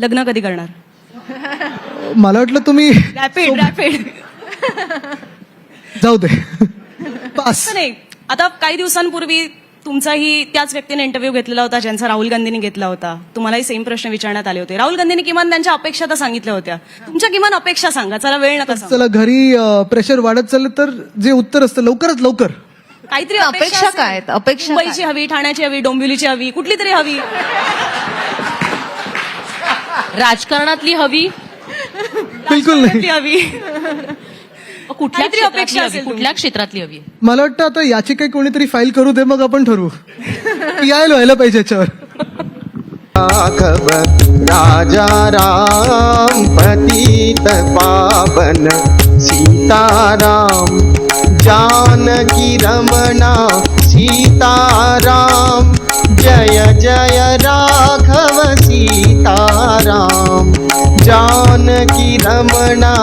लग्न कधी करणार? मला वाटलं तुम्ही रॅपिड रॅपिड जाऊ दे. पास नाही आता काही दिवसांपूर्वी तुमचाही त्याच व्यक्तीने इंटरव्ह्यू घेतलेला होता ज्यांचा राहुल गांधींनी घेतला होता. तुम्हालाही सेम प्रश्न विचारण्यात आले होते. राहुल गांधींनी किमान त्यांच्या अपेक्षा तर सांगितल्या होत्या. तुमच्या किमान अपेक्षा सांगा. चला वेळ नका. चला घरी प्रेशर वाढत चाललं तर जे उत्तर असतं लवकरात लवकर. काहीतरी अपेक्षा. काय आहेत? अपेक्षा? मुंबईची हवी ठाण्याची हवी डोंबिवलीची हवी कुठली तरी हवी. राजकारणातली हवी बिलकुल नाही. हवी. कुठल्या काहीतरी क्षेत्रातली अपेक्षा हवी? असेल कुठल्या क्षेत्रातली हवी? मला वाटतं आता याची काही कोणीतरी फाईल करू दे मग आपण ठरवू. यायला व्हायला पाहिजे याच्यावर. राघव राजा राम पतित पावन सीताराम जानकी रमणा सीताराम। जय जय राघव सीताराम। जानकी रमणा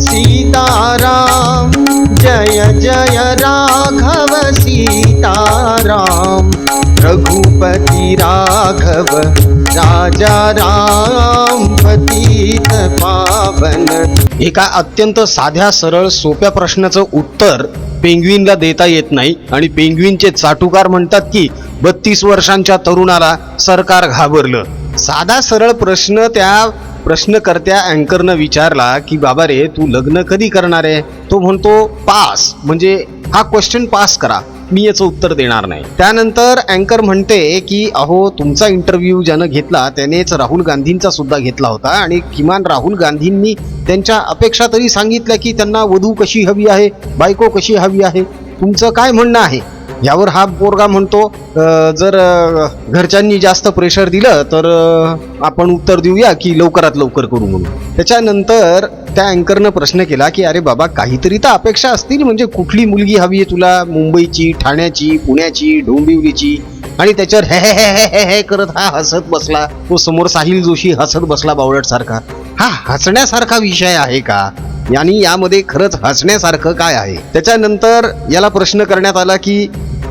सीताराम। जय जय राघव सीताराम। रघुपति राघव राजा राम पतित पावन। एका अत्यंत साध्या सरळ सोप्या प्रश्नाचं उत्तर पेंग्विनला देता येत नाही आणि पेंग्विनचे चाटुकार म्हणतात की बत्तीस वर्षांच्या तरुणाला सरकार घाबरलं. साधा सरळ प्रश्न त्या प्रश्नकर्त्या अँकरनं विचारला की बाबा रे तू लग्न कधी करणार आहे? तो म्हणतो पास. म्हणजे हा क्वेश्चन पास करा. मी याचं उत्तर देणार नाही. त्यानंतर अँकर म्हणते की अहो तुमचा इंटरव्ह्यू ज्यानं घेतला त्यानेच राहुल गांधींचा सुद्धा घेतला होता आणि किमान राहुल गांधींनी त्यांच्या अपेक्षा तरी सांगितल्या की त्यांना वधू कशी हवी आहे बायको कशी हवी आहे? तुमचं काय म्हणणं आहे? यावर हा पोरगा म्हणतो जर घरच्यांनी जास्त प्रेशर दिलं तर आपण उत्तर देऊया की लवकरात लवकर करू म्हणून. त्याच्यानंतर त्या अँकरनं प्रश्न केला की अरे बाबा काहीतरी तर अपेक्षा असतील. म्हणजे कुठली मुलगी हवी आहे तुला? मुंबईची ठाण्याची पुण्याची डोंबिवलीची? आणि त्याच्यावर हे हे हे हे हे करत हा हसत बसला. तो समोर साहिल जोशी हसत बसला बावळटसारखा हा हसण्यासारखा विषय आहे का? आणि यामध्ये खरंच हसण्यासारखं काय आहे? त्याच्यानंतर याला प्रश्न करण्यात आला की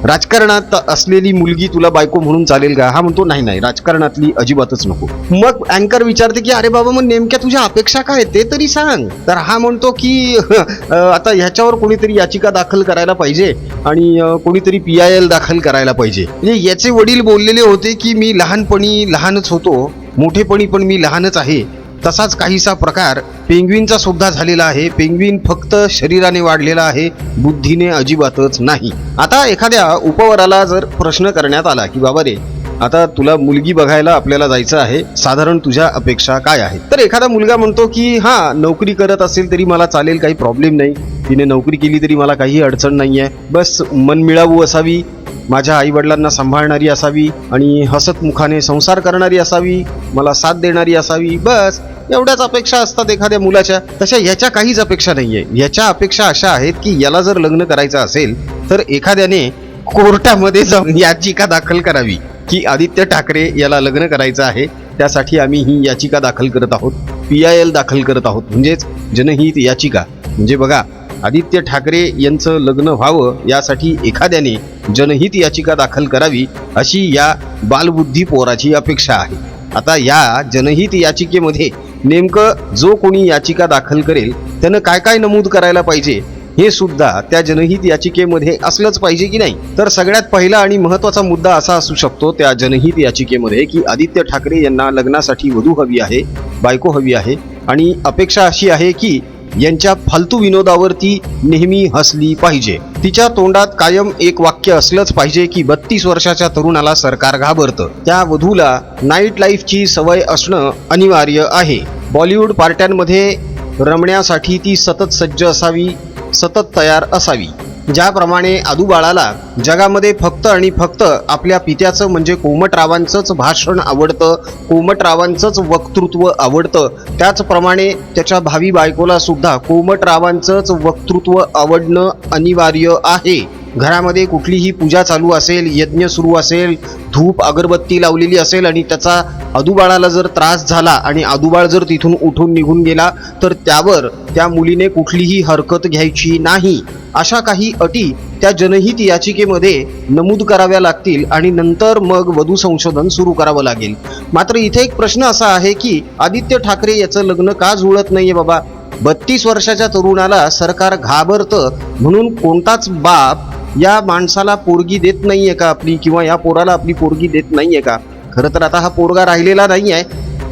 राजकारणात असलेली मुलगी तुला बायको म्हणून चालेल का? हा म्हणतो नाही नाही राजकारणातली अजिबातच नको. मग अँकर विचारते की अरे बाबा मग नेमक्या तुझ्या अपेक्षा काय आहेत? ते तरी सांग. तर हा म्हणतो की आता ह्याच्यावर कोणीतरी याचिका दाखल करायला पाहिजे आणि कोणीतरी पी आय एल दाखल करायला पाहिजे. म्हणजे याचे वडील बोललेले होते की मी लहानपणी लहानच होतो मोठेपणी पण मी लहानच आहे. तसाच काहीसा प्रकार पेंग्विनचा सुद्धा झालेला आहे. पेंग्विन फक्त शरीराने वाढलेला आहे. बुद्धीने अजिबातच नाही. आता एखाद्या उपवराला जर प्रश्न करण्यात आला की बाबा रे आता तुला मुलगी बघायला आपल्याला जायचं आहे. साधारण तुझ्या अपेक्षा काय आहे तर एखादा मुलगा म्हणतो की हा नोकरी करत असेल तरी मला चालेल काही प्रॉब्लेम नाही. तिने नोकरी केली तरी मला काही अडचण नाही आहे बस मनमिळावू असावी माझ्या आईवडिलांना सांभाळणारी असावी आणि हसत मुखाने संसार करणारी असावी मला साथ देणारी असावी. बस एवढ्याच अपेक्षा असतात एखाद्या मुलाच्या. तशा याच्या काहीच अपेक्षा नाही आहे याच्या अपेक्षा अशा आहेत की याला जर लग्न करायचं असेल तर एखाद्याने कोर्टामध्ये जाऊन याचिका दाखल करावी की आदित्य ठाकरे याला लग्न करायचं आहे. त्यासाठी आम्ही ही याचिका दाखल करत आहोत. पी आय एल दाखल करत आहोत. म्हणजेच जनहित याचिका. म्हणजे बघा आदित्य ठाकरे यांचं लग्न व्हावं यासाठी एखाद्याने जनहित याचिका दाखल करावी अशी या बालबुद्धी पोराची अपेक्षा आहे. आता या जनहित याचिकेमध्ये नेमकं जो कोणी याचिका दाखल करेल त्यानं काय काय नमूद करायला पाहिजे हे सुद्धा त्या जनहित याचिकेमध्ये असलंच पाहिजे की नाही? तर सगळ्यात पहिला आणि महत्त्वाचा मुद्दा असा असू शकतो त्या जनहित याचिकेमध्ये की आदित्य ठाकरे यांना लग्नासाठी वधू हवी आहे बायको हवी आहे आणि अपेक्षा अशी आहे की यांच्या फालतू विनोदावरती नेहमी हसली पाहिजे. तिच्या तोंडात कायम एक वाक्य असलंच पाहिजे की बत्तीस वर्षाच्या तरुणाला सरकार घाबरतं. त्या वधूला नाईट लाईफची सवय असणं अनिवार्य आहे. बॉलिवूड पार्ट्यांमध्ये रमण्यासाठी ती सतत सज्ज असावी सतत तयार असावी. ज्याप्रमाणे आदूबाळाला जगामध्ये फक्त आणि फक्त आपल्या पित्याचं म्हणजे कोमटरावांचंच भाषण आवडतं कोमटरावांचंच वक्तृत्व आवडतं त्याचप्रमाणे त्याच्या भावी बायकोला सुद्धा कोमटरावांचंच वक्तृत्व आवडणं अनिवार्य आहे. घरामध्ये कुठलीही पूजा चालू असेल यज्ञ सुरू असेल धूप अगरबत्ती लावलेली असेल आणि त्याचा आदुबाळाला जर त्रास झाला आणि आदुबाळ जर तिथून उठून निघून गेला तर त्यावर त्या मुलीने कुठलीही हरकत घ्यायची नाही. अशा काही अटी त्या जनहित याचिकेमध्ये नमूद कराव्या लागतील आणि नंतर मग वधू संशोधन सुरू करावं लागेल. मात्र इथे एक प्रश्न असा आहे की आदित्य ठाकरे याचं लग्न का जुळत नाहीये बाबा? बत्तीस वर्षाच्या तरुणाला सरकार घाबरतं म्हणून कोणताच बाप या माणसाला पोरगी देत नाहीये का आपली? किंवा या पोराला आपली पोरगी देत नाहीये का? खरं तर आता हा पोरगा राहिलेला नाही आहे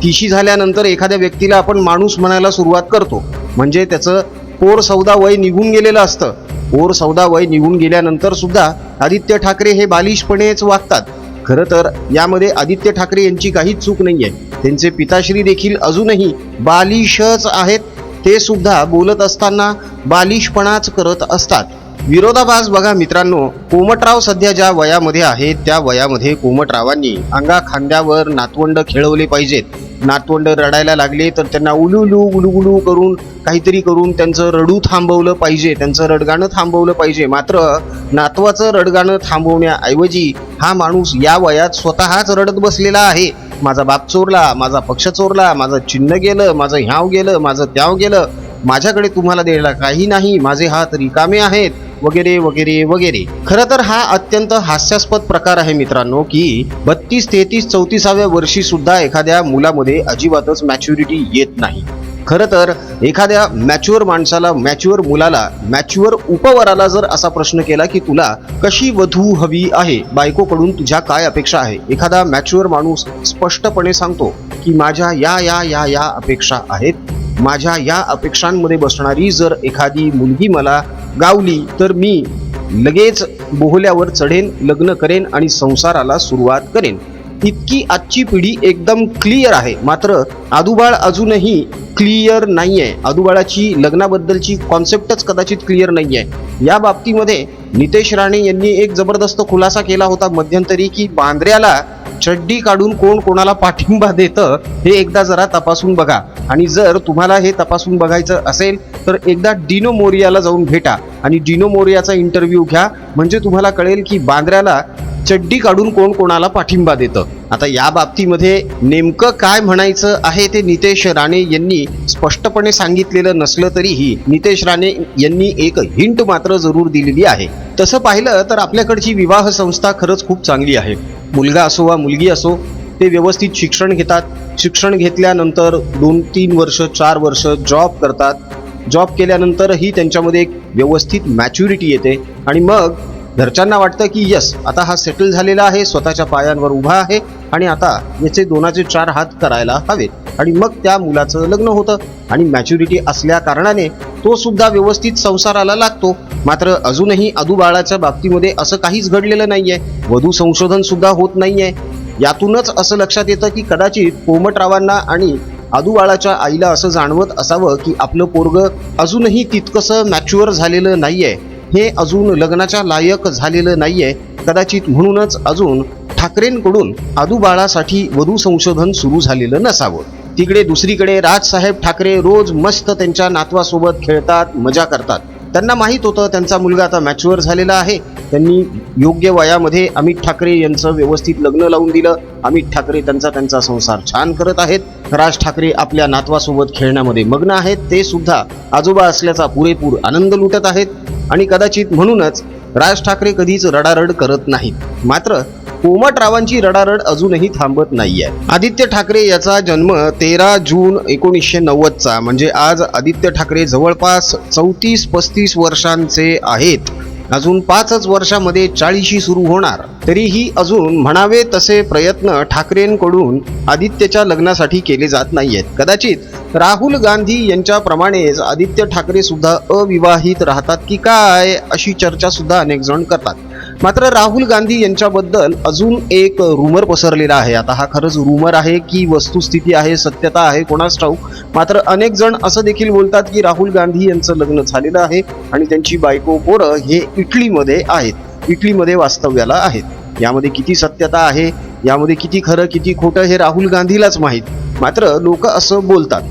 तिशी झाल्यानंतर एखाद्या व्यक्तीला आपण माणूस म्हणायला सुरुवात करतो. म्हणजे त्याचं पोर सौदा वय निघून गेलेलं असतं. पोर सौदा वय निघून गेल्यानंतर सुद्धा आदित्य ठाकरे हे बालिशपणेच वागतात. खरं तर यामध्ये आदित्य ठाकरे यांची काहीच चूक नाही आहे त्यांचे पिताश्री देखील अजूनही बालिशच आहेत. ते सुद्धा बोलत असताना बालिशपणाच करत असतात. विरोधाभास बघा मित्रांनो. कोमटराव सध्या ज्या वयामध्ये आहेत त्या वयामध्ये कोमटरावांनी अंगा खांद्यावर नातवंड खेळवले पाहिजेत. नातवंड रडायला लागले तर त्यांना उलुलू उलुगुलू करून काहीतरी करून त्यांचं रडू थांबवलं पाहिजे त्यांचं रडगाणं थांबवलं पाहिजे. मात्र नातवाचं रडगाणं थांबवण्याऐवजी हा माणूस या वयात स्वतःच रडत बसलेला आहे. माझा बाप चोरला माझा पक्ष चोरला माझं चिन्ह गेलं माझं ह्याव गेलं माझं त्याव गेलं. माझ्याकडे तुम्हाला द्यायला काही नाही माझे हात रिकामे आहेत. वगैरे वगैरे वगैरे. खरं तर हा अत्यंत हास्यास्पद प्रकार आहे मित्रांनो की बत्तीस तेहतीस चौतीसाव्या वर्षी सुद्धा एखाद्या मुलामध्ये अजिबातच मॅच्युरिटी येत नाही. खरं तर एखाद्या मॅच्युअर माणसाला मॅच्युअर मुलाला मॅच्युअर उपवराला जर असा प्रश्न केला की तुला कशी वधू हवी आहे बायकोकडून तुझ्या काय अपेक्षा आहे? एखादा मॅच्युअर माणूस स्पष्टपणे सांगतो की माझ्या या या या या अपेक्षा आहेत. माझ्या या अपेक्षांमध्ये बसणारी जर एखादी मुलगी मला गावली तर मी लगेच बोहल्यावर चढेन लग्न करेन आणि संसाराला सुरुवात करेन. इतकी आजची पिढी एकदम क्लिअर आहे. मात्र आदुबाळ अजूनही क्लिअर नाही आहे आदुबाळाची लग्नाबद्दलची कॉन्सेप्टच कदाचित क्लिअर नाही आहे या बाबतीमध्ये नितेश राणे यांनी एक जबरदस्त खुलासा केला होता मध्यंतरी की बांद्र्याला चड्डी काढून कोण कोणाला पाठिंबा देतं हे एकदा जरा तपासून बघा. आणि जर तुम्हाला हे तपासून बघायचं असेल तर एकदा डिनो मोरियाला जाऊन भेटा आणि डिनो मोरियाचा इंटरव्ह्यू घ्या. म्हणजे तुम्हाला कळेल की बांद्र्याला चड्डी काढून कोण कोणाला पाठिंबा देतं? आता या बाबतीमध्ये नेमकं काय म्हणायचं आहे ते नितेश राणे यांनी स्पष्टपणे सांगितलेलं नसलं तरीही नितेश राणे यांनी एक हिंट मात्र जरूर दिलेली आहे. तसं पाहिलं तर आपल्याकडची विवाह संस्था खरंच खूप चांगली आहे. मुलगा असो वा मुलगी असो ते व्यवस्थित शिक्षण घेतात. शिक्षण घेतल्यानंतर दोन तीन वर्ष चार वर्ष जॉब करतात. जॉब केल्यानंतरही त्यांच्यामध्ये एक व्यवस्थित मॅच्युरिटी येते. आणि मग घरच्यांना वाटतं की यस आता हा सेटल झालेला आहे स्वतःच्या पायांवर उभा आहे आणि आता याचे दोनाचे चार हात करायला हवेत. आणि मग त्या मुलाचं लग्न होतं. आणि मॅच्युरिटी असल्या कारणाने तो सुद्धा व्यवस्थित संसाराला लागतो. मात्र अजूनही अदुबाळाच्या बाबतीमध्ये असं काहीच घडलेलं नाहीये. वधू संशोधन सुद्धा होत नाहीये. यातूनच असं लक्षात येतं की कदाचित कोमटरावांना आणि आदूबाळाच्या आईला असं जाणवत असावं की आपलं पोरग अजूनही तितकंसं मॅच्युअर झालेलं नाहीये. हे अजून लग्नाच्या लायक झालेलं नाहीये. कदाचित म्हणूनच अजून ठाकरेंकडून आदूबाळासाठी वधू संशोधन सुरू झालेलं नसावं. तिकडे दुसरीकडे राजसाहेब ठाकरे रोज मस्त त्यांच्या नातवासोबत खेळतात मजा करतात. त्यांना माहीत होतं त्यांचा मुलगा आता मॅच्युअर झालेला आहे. त्यांनी योग्य वयामध्ये अमित ठाकरे यांचं व्यवस्थित लग्न लावून दिलं. अमित ठाकरे त्यांचा त्यांचा संसार छान करत आहेत. राज ठाकरे आपल्या नातवासोबत खेळण्यामध्ये मग्न आहेत. ते सुद्धा आजोबा असल्याचा पुरेपूर आनंद लुटत आहेत. आणि कदाचित म्हणूनच राज ठाकरे कधीच रडारड करत नाहीत. मात्र कोमटरावांची रडारड अजूनही थांबत नाहीये. आदित्य ठाकरे याचा जन्म तेरा जून एकोणीसशे नव्वदचा म्हणजे आज आदित्य ठाकरे जवळपास चौतीस पस्तीस वर्षांचे आहेत. अजून पाचच वर्षामध्ये चाळीशी सुरू होणार. तरीही अजून म्हणावे तसे प्रयत्न ठाकरेंकडून आदित्यच्या लग्नासाठी केले जात नाहीयेत. कदाचित राहुल गांधी यांच्याप्रमाणेच आदित्य ठाकरे सुद्धा अविवाहित राहतात की काय अशी चर्चा सुद्धा अनेक जण करतात. मात्र राहुल गांधी यांच्याबद्दल अजून एक रुमर पसरलेला आहे. आता हा खरंच रुमर आहे की वस्तुस्थिती आहे सत्यता आहे कोणास ठाऊक? मात्र अनेक जण असं देखील बोलतात की राहुल गांधी यांचं लग्न झालेलं आहे आणि त्यांची बायको पोरं हे इटलीमध्ये आहेत. इटलीमध्ये वास्तव्याला आहेत. यामध्ये किती सत्यता आहे? यामध्ये किती खरं किती खोटं हे राहुल गांधीलाच माहीत. मात्र लोक असं बोलतात.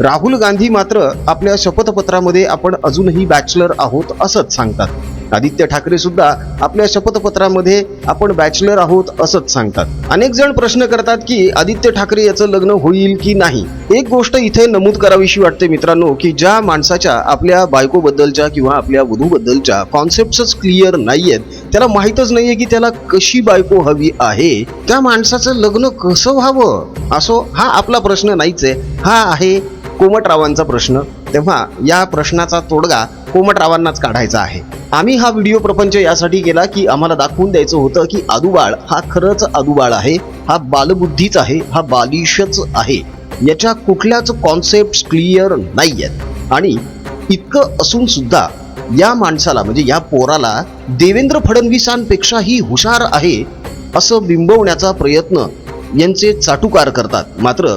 राहुल गांधी मात्र आपल्या शपथपत्रामध्ये आपण अजूनही बॅचलर आहोत असंच सांगतात. आदित्य ठाकरे सुद्धा आपल्या शपथपत्रामध्ये आपण बॅचलर आहोत असंच सांगतात. अनेक जण प्रश्न करतात की आदित्य ठाकरे याचं लग्न होईल की नाही? एक गोष्ट इथे नमूद करावीशी वाटते मित्रांनो की ज्या माणसाच्या आपल्या बायकोबद्दलच्या किंवा आपल्या वधूबद्दलच्या कॉन्सेप्टच क्लिअर नाहीयेत त्याला माहीतच नाहीये की त्याला कशी बायको हवी आहे त्या माणसाचं लग्न कसं व्हावं? असो हा आपला प्रश्न नाहीच आहे. हा आहे कोमटरावांचा प्रश्न. तेव्हा या प्रश्नाचा तोडगा कोमटरावांनाच काढायचा आहे. आम्ही हा व्हिडिओ प्रपंच यासाठी केला की आम्हाला दाखवून द्यायचं होतं की आदुबाळ हा खरंच आदुबाळ आहे हा बालबुद्धीच आहे हा बालिशच आहे. याच्या कुठल्याच कॉन्सेप्ट क्लिअर नाही आहेत आणि इतकं असून सुद्धा या माणसाला म्हणजे या पोराला देवेंद्र फडणवीसांपेक्षाही हुशार आहे असं बिंबवण्याचा प्रयत्न यांचे चाटुकार करतात. मात्र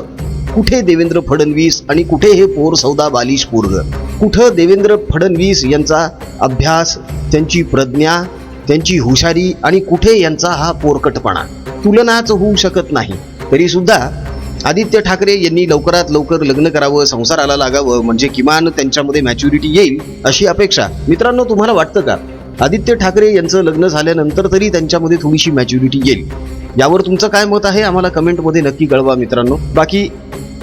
कुठे देवेंद्र फडणवीस आणि कुठे हे पोर सौदा बालिश पोरग? कुठं देवेंद्र फडणवीस यांचा अभ्यास त्यांची प्रज्ञा त्यांची हुशारी आणि कुठे यांचा हा पोरकटपणा? तुलनाच होऊ शकत नाही. तरी सुद्धा आदित्य ठाकरे यांनी लवकरात लवकर लग्न करावं संसाराला लागावं म्हणजे किमान त्यांच्यामध्ये मॅच्युरिटी येईल अशी अपेक्षा. मित्रांनो तुम्हाला वाटतं का? आदित्य ठाकरे यांचं लग्न झाल्यानंतर तरी त्यांच्यामध्ये थोडीशी मॅच्युरिटी येईल. यावर तुमचं काय मत आहे? आम्हाला कमेंटमध्ये नक्की कळवा मित्रांनो. बाकी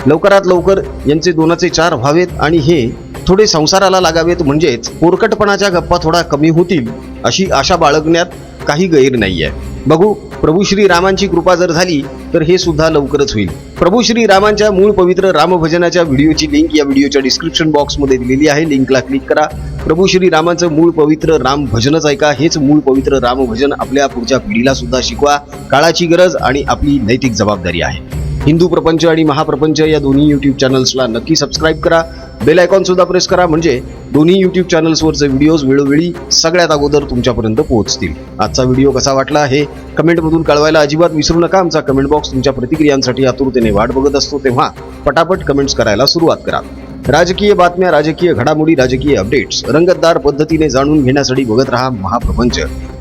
लवकरात लवकर यांचे दोनाचे चार व्हावेत आणि हे थोडे संसाराला लागावेत म्हणजेच पोरकटपणाच्या गप्पा थोडा कमी होतील अशी आशा बाळगण्यात काही गैर नाही आहे बघू प्रभू श्री रामांची कृपा जर झाली तर हे सुद्धा लवकरच होईल. प्रभू श्री रामांच्या मूळ पवित्र रामभजनाच्या व्हिडिओची लिंक या व्हिडिओच्या डिस्क्रिप्शन बॉक्समध्ये दिलेली आहे. लिंकला क्लिक करा. प्रभू श्री रामांचं मूळ पवित्र राम भजनच ऐका. हेच मूळ पवित्र रामभजन आपल्या पुढच्या पिढीला सुद्धा शिकवा. काळाची गरज आणि आपली नैतिक जबाबदारी आहे. हिंदू प्रपंच आणि महाप्रपंच या दोन्ही युट्यूब चॅनल्सला नक्की सबस्क्राईब करा. बेल आयकॉन सुद्धा प्रेस करा म्हणजे दोन्ही युट्यूब चॅनल्सवरचे व्हिडिओज वेळोवेळी सगळ्यात अगोदर तुमच्यापर्यंत पोहोचतील. आजचा व्हिडिओ कसा वाटला हे कमेंटमधून कळवायला अजिबात विसरू नका. आमचा कमेंट बॉक्स तुमच्या प्रतिक्रियांसाठी आतुरतेने वाट बघत असतो तेव्हा पटापट कमेंट्स करायला सुरुवात करा. राजकीय बातम्या राजकीय घडामोडी राजकीय अपडेट्स रंगतदार पद्धतीने जाणून घेण्यासाठी बघत राहा महाप्रपंच.